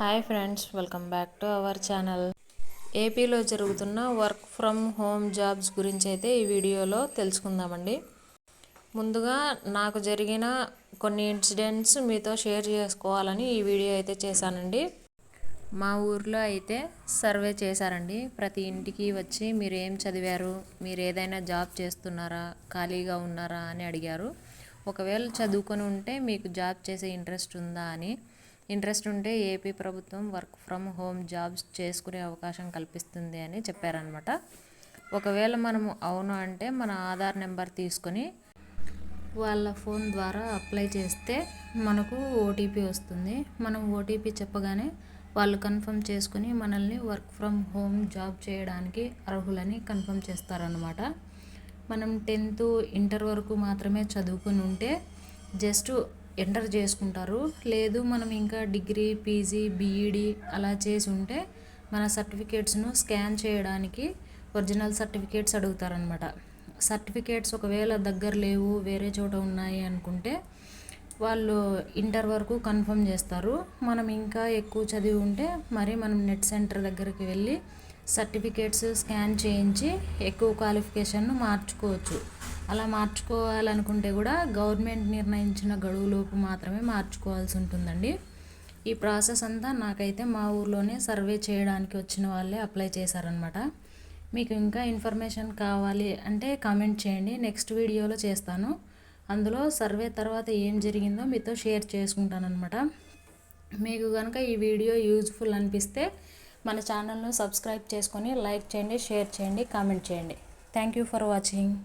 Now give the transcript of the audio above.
Hi friends welcome back to our channel. ఏపీలో జరుగుతున్న work from home jobs గురించి అయితే ఈ వీడియోలో తెలుసుకుందామండి. ముందుగా నాకు జరిగిన కొన్ని ఇన్సిడెంట్స్ మీతో షేర్ చేసుకోవాలని ఈ వీడియో అయితే చేశానండి. మా ఊర్లో అయితే సర్వే చేశారండి. ప్రతి ఇంటికి వచ్చి మీరు ఏం చదివారు? మీరు ఏదైనా జాబ్ చేస్తున్నారా? ఖాళీగా ఉన్నారా? అని అడిగారు. ఒకవేళ చదువుకొని ఉంటే మీకు జాబ్ చేసే ఇంట్రెస్ట్ ఉందా అని ఇంట్రెస్ట్ ఉంటే ఏపీ ప్రభుత్వం వర్క్ ఫ్రమ్ హోమ్ జాబ్స్ చేసుకునే అవకాశం కల్పిస్తుంది అని చెప్పారనమాట ఒకవేళ మనము అవును అంటే మన ఆధార్ నెంబర్ తీసుకొని వాళ్ళ ఫోన్ ద్వారా అప్లై చేస్తే మనకు ఓటీపీ వస్తుంది. మనం ఓటీపీ చెప్పగానే వాళ్ళు కన్ఫర్మ్ చేసుకుని మనల్ని వర్క్ ఫ్రమ్ హోమ్ జాబ్ చేయడానికి అర్హులని కన్ఫర్మ్ చేస్తారనమాట మనం టెన్త్ ఇంటర్ వరకు మాత్రమే చదువుకుని ఉంటే జస్ట్ ఎంటర్ చేసుకుంటారు. లేదు మనం ఇంకా డిగ్రీ పీజీ బీఈడి అలా చేసి ఉంటే మన సర్టిఫికేట్స్ను స్కాన్ చేయడానికి ఒరిజినల్ సర్టిఫికేట్స్ అడుగుతారనమాట సర్టిఫికేట్స్ ఒకవేళ దగ్గర లేవు వేరే చోట ఉన్నాయి అనుకుంటే వాళ్ళు ఇంటర్ వరకు కన్ఫర్మ్ చేస్తారు. మనం ఇంకా ఎక్కువ చదివి ఉంటే మరి మనం నెట్ సెంటర్ దగ్గరికి వెళ్ళి సర్టిఫికేట్స్ స్కాన్ చేయించి ఎక్కువ క్వాలిఫికేషన్ను మార్చుకోవచ్చు. అలా మార్చుకోవాలనుకుంటే కూడా గవర్నమెంట్ నిర్ణయించిన గడువులోపు మాత్రమే మార్చుకోవాల్సి ఉంటుందండి. ఈ ప్రాసెస్ అంతా నాకైతే మా ఊర్లోనే సర్వే చేయడానికి వచ్చిన వాళ్ళే అప్లై చేశారనమాట మీకు ఇంకా ఇన్ఫర్మేషన్ కావాలి అంటే కామెంట్ చేయండి. నెక్స్ట్ వీడియోలో చేస్తాను. అందులో సర్వే తర్వాత ఏం జరిగిందో మీతో షేర్ చేసుకుంటానమాట మీకు కనుక ఈ వీడియో యూజ్ఫుల్ అనిపిస్తే మన ఛానల్ను సబ్స్క్రైబ్ చేసుకొని లైక్ చేయండి షేర్ చేయండి కామెంట్ చేయండి. Thank you for watching.